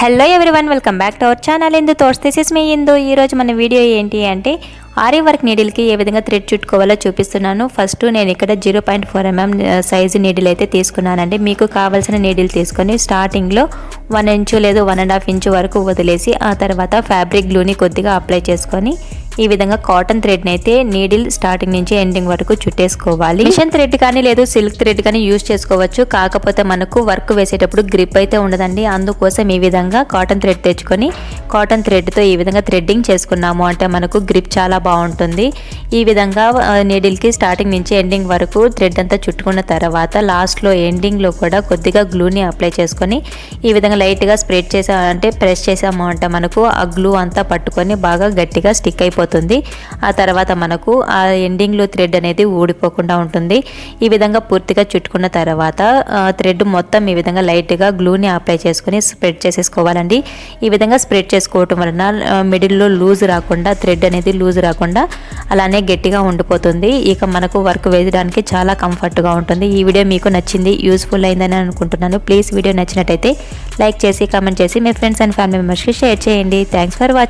Hello everyone welcome back to our channel ఎందు thoughts మీ ఎందు ఈరోజు మన వీడియో ఏంటి అంటే ఆరి వర్క్ నీడిల్కి ఏ విధంగా థ్రెడ్ చుట్టుకోవాలో చూపిస్తున్నాను. ఫస్ట్ నేను ఇక్కడ zero point four mm size needle అయితే తీసుకున్నానండి. మీకు కావాల్సిన నీడిల్ తీసుకొని స్టార్టింగ్లో వన్ ఇంచు లేదు వన్ అండ్ హాఫ్ ఇంచు వరకు వదిలేసి ఆ తర్వాత ఫ్యాబ్రిక్ గ్లూని కొద్దిగా అప్లై చేసుకొని ఈ విధంగా కాటన్ థ్రెడ్ అయితే నీడిల్ స్టార్టింగ్ నుంచి ఎండింగ్ వరకు చుట్టేసుకోవాలి. మిషన్ థ్రెడ్ కానీ లేదు సిల్క్ థ్రెడ్ కానీ యూజ్ చేసుకోవచ్చు. కాకపోతే మనకు వర్క్ వేసేటప్పుడు గ్రిప్ అయితే ఉండదండి. అందుకోసం ఈ విధంగా కాటన్ థ్రెడ్ తెచ్చుకొని కాటన్ థ్రెడ్తో ఈ విధంగా థ్రెడ్డింగ్ చేసుకున్నాము. అంటే మనకు గ్రిప్ చాలా బాగుంటుంది. ఈ విధంగా నీడిల్కి స్టార్టింగ్ నుంచి ఎండింగ్ వరకు థ్రెడ్ అంతా చుట్టుకున్న తర్వాత లాస్ట్లో ఎండింగ్లో కూడా కొద్దిగా గ్లూని అప్లై చేసుకొని ఈ విధంగా లైట్గా స్ప్రెడ్ చేసామంటే ప్రెస్ చేసాము అంటే మనకు ఆ గ్లూ అంతా పట్టుకొని బాగా గట్టిగా స్టిక్ అయిపోతుంది. ఆ తర్వాత మనకు ఆ ఎండింగ్లో థ్రెడ్ అనేది ఊడిపోకుండా ఉంటుంది. ఈ విధంగా పూర్తిగా చుట్టుకున్న తర్వాత థ్రెడ్ మొత్తం ఈ విధంగా లైట్గా గ్లూని అప్లై చేసుకొని స్ప్రెడ్ చేసేసుకోవాలండి. ఈ విధంగా స్ప్రెడ్ చేసుకోవటం వలన మిడిల్లో లూజ్ రాకుండా థ్రెడ్ అనేది లూజ్ రాకుండా అలానే గట్టిగా ఉండిపోతుంది. ఇక మనకు వర్క్ వేయడానికి చాలా కంఫర్ట్గా ఉంటుంది. ఈ వీడియో మీకు నచ్చింది యూస్ఫుల్ అయిందని అనుకుంటున్నాను. ప్లీజ్ వీడియో నచ్చినట్టయితే లైక్ చేసి కామెంట్ చేసి మీ ఫ్రెండ్స్ అండ్ ఫ్యామిలీ మెంబర్స్కి షేర్ చేయండి. Thanks for watching